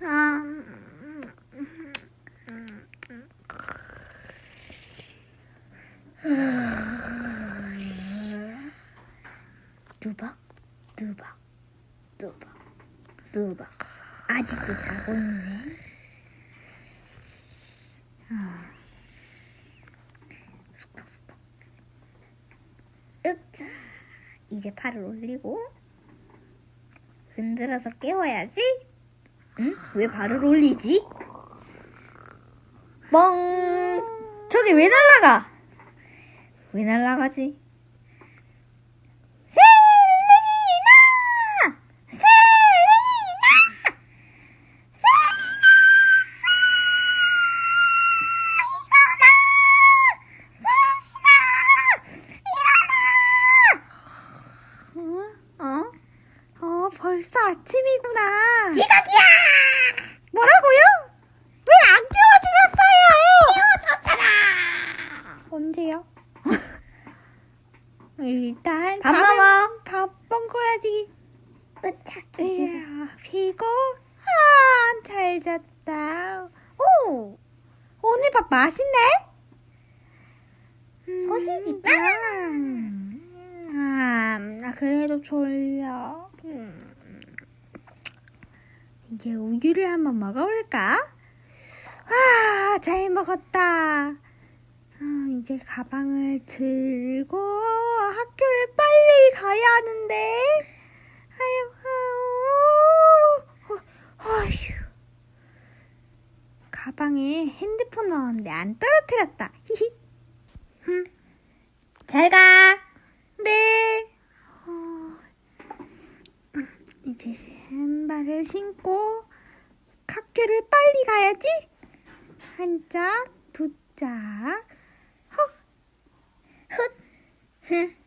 아, 누박, 누박, 누박, 누박. 아직도 자고 있네. 아. 으짜. 이제 팔을 올리고 흔들어서 깨워야지. 응? 왜 발을 올리지? 멍! 저기 왜 날라가? 왜 날라가지? 벌써 아침이구나. 지각이야! 뭐라고요? 왜 안 깨워주셨어요? 깨워줬잖아! 언제요? 일단 밥 먹어. 밥 먹어야지. 으차, 이야, 피고 아, 잘 잤다. 오, 오늘 밥 맛있네. 음, 소시지 빵. 아, 나 그래도 졸려. 음. 이제 우유를 한번 먹어볼까? 와, 잘 먹었다. 아, 이제 가방을 들고 학교를 빨리 가야 하는데. 아유, 아우, 어. 가방에 핸드폰 넣었는데 안 떨어뜨렸다. 잘 가. 네. 어, 이제 신발을 신고 학교를 빨리 가야지. 한 짝, 두 짝. 헉. 훗. 흥.